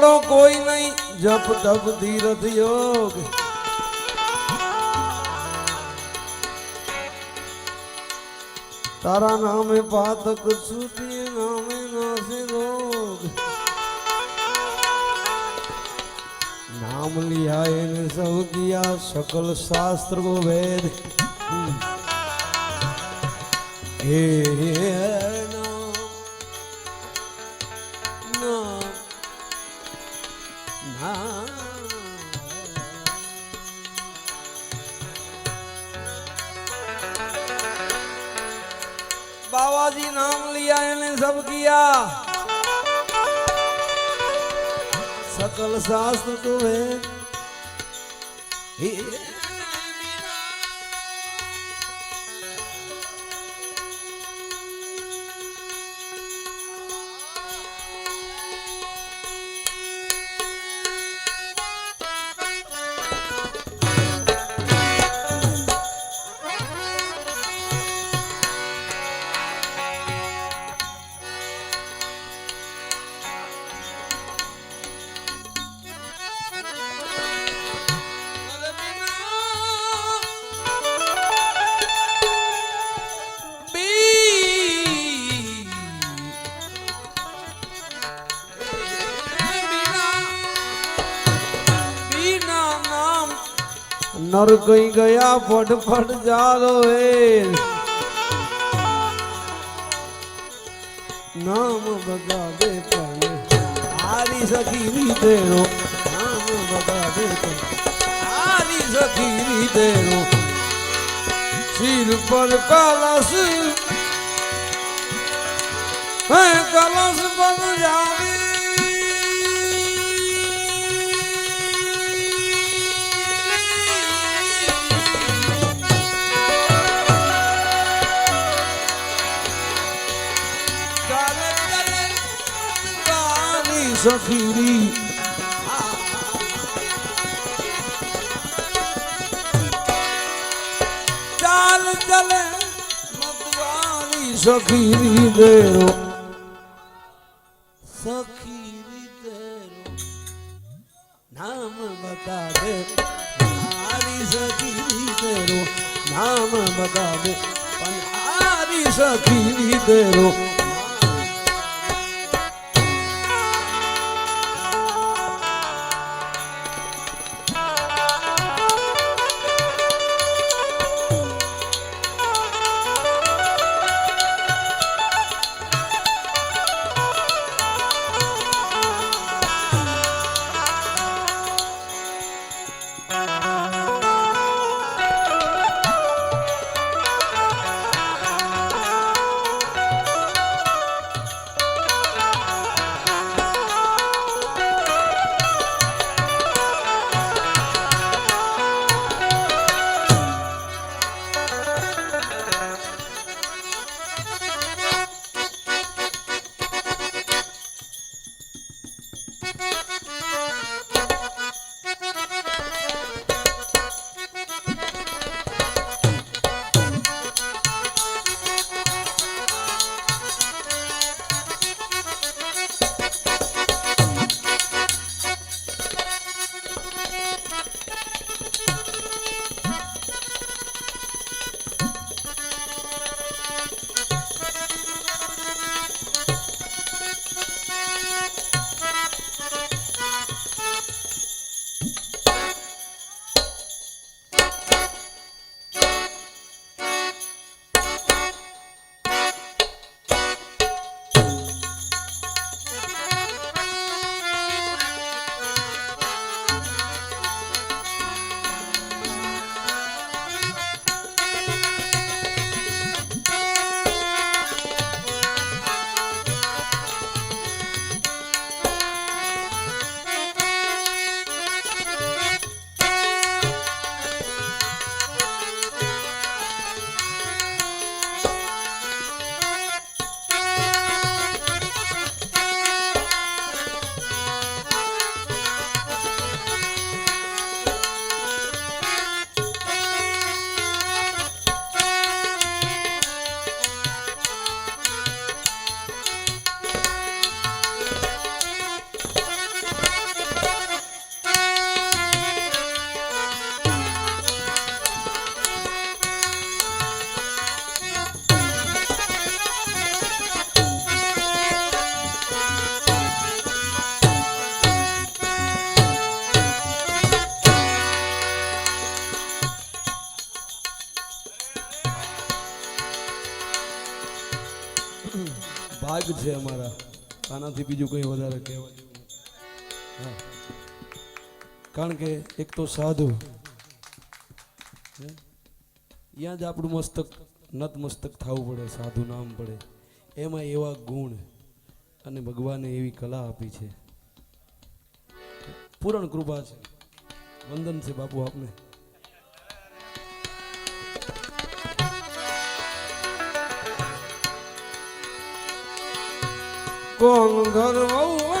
વાળો કોઈ નહીં જપ તપ ધીરથ યોગ તારા નામે પાતક છૂટી નામે નાસે રોગ નામ લિયા એને સૌ કિયા સકલ શાસ્ત્ર કો વેદ હે નામ નામ बाबाजी नाम लिया इन्हें सब किया। सकल शास्त्र तो નર કઈ ગયા ફટફટ જાલો એ નામ બગાડે પણ હારી સખી રીતેરો નામ બગાડે પણ હારી સખી રીતેરો સિર પર કલશ હે કલશ પર જાવી સખીરી ચાલ ચલે મતવાલી સખીરી દેરો સખીરી દેરો નામ બતા દે મારી સખીરી દેરો નામ બતા દે પણ હારી સખીરી દેરો ભાગ છે અમારા. આનાથી બીજું કંઈ વધારે કહેવા જેવું કારણ કે એક તો સાધુ? ત્યાં જ આપણું મસ્તક નતમસ્તક થવું પડે, સાધુ નામ પડે. એમાં એવા ગુણ અને ભગવાને એવી કલા આપી છે. પૂરણ કૃપા છે. વંદન છે બાપુ આપને. કોણ ઘર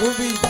क्या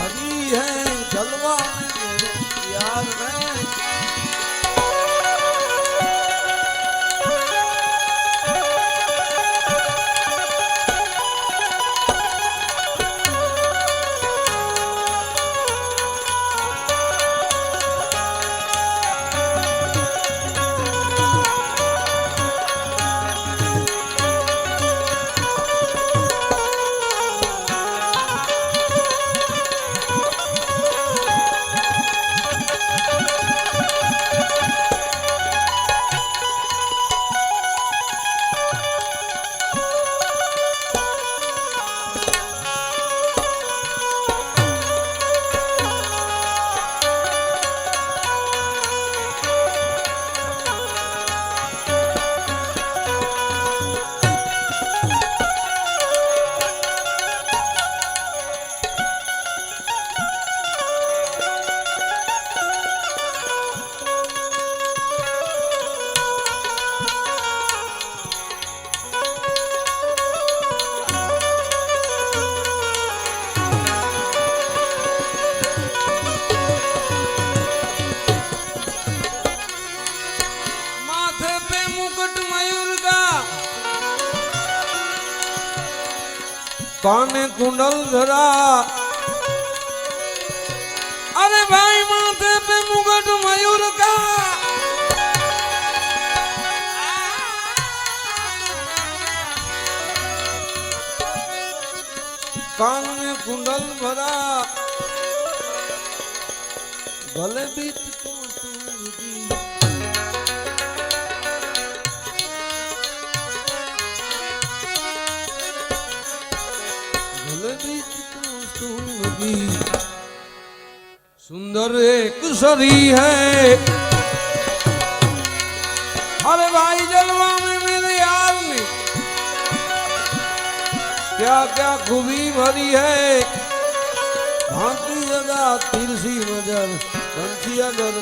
ધરા અરે ભાઈ માથે પે મુગટ મયુર કા? કાન કુંડલ ભરા. ભલે બીત सूरगी सुंदर एक सरी है। अरे भाई, जलवा में मेरे यार ने क्या क्या खूबी भरी है। भांति जगा तिरसी नज़र बंसी अगर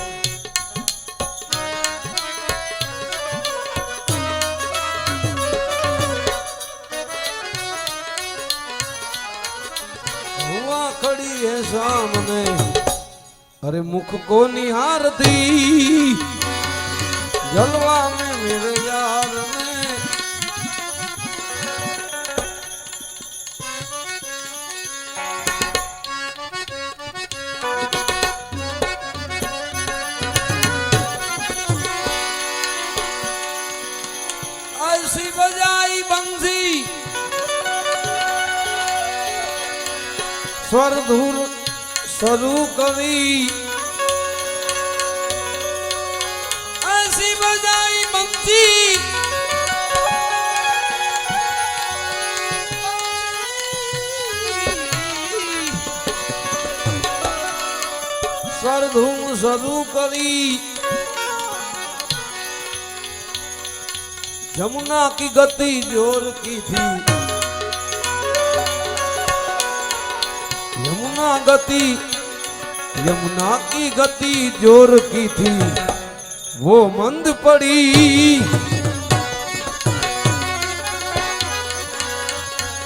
हुआ खड़ी है सामने अरे मुख को निहारती जलवा में मेरे यार स्वर धुर सरू कवि ऐसी बजाई बंसी स्वर धूम सरू करी जमुना की गति ज़ोर की थी। यमुना गति, यमुना की गति ज़ोर की थी, वो मंद पड़ी।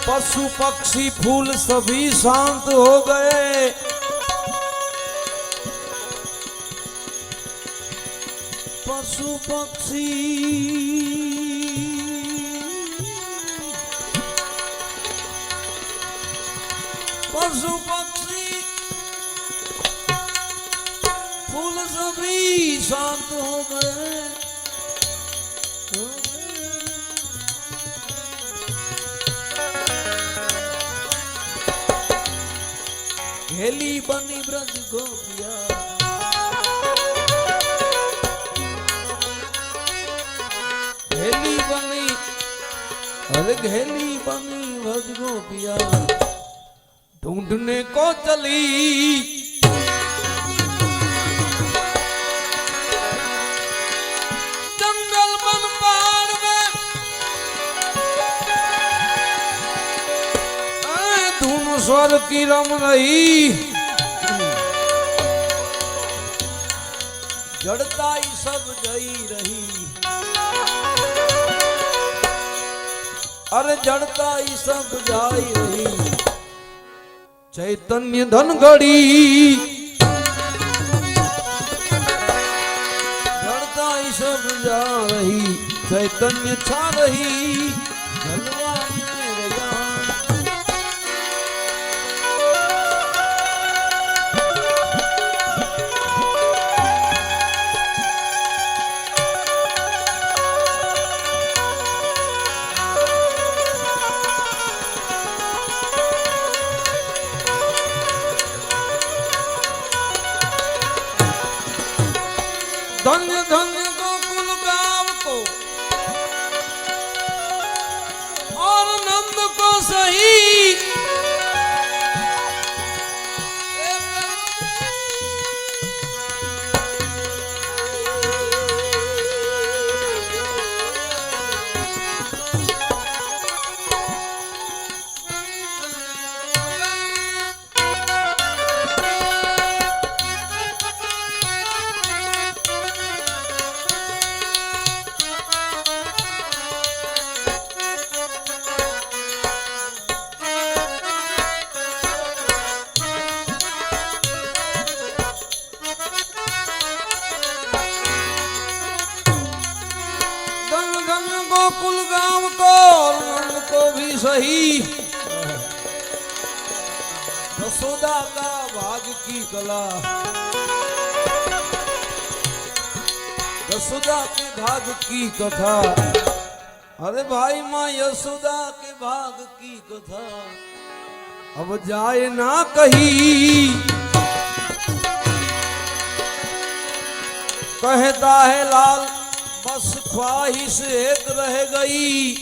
पशु पक्षी फूल सभी शांत हो गए। पशु पक्षी पशु पक्षी शांत हो गए घेली बनी ब्रज गोपिया। बनी अरे घेली बनी ब्रज गोपिया। ढूँढने को चली स्वर की रम रही जड़ताई सब जई रही अरे जड़ताई सब जाई रही चैतन्य धन घड़ी जड़ता ही सब जा रही चैतन्य छा रही ધન ધન सही यशोदा का भाग की कला। यशोदा के भाग की कथा। अरे भाई माँ, यशोदा के भाग की कथा। अब जाए ना कही। कहता है लाल, बस ख्वाहिश एक रह गई।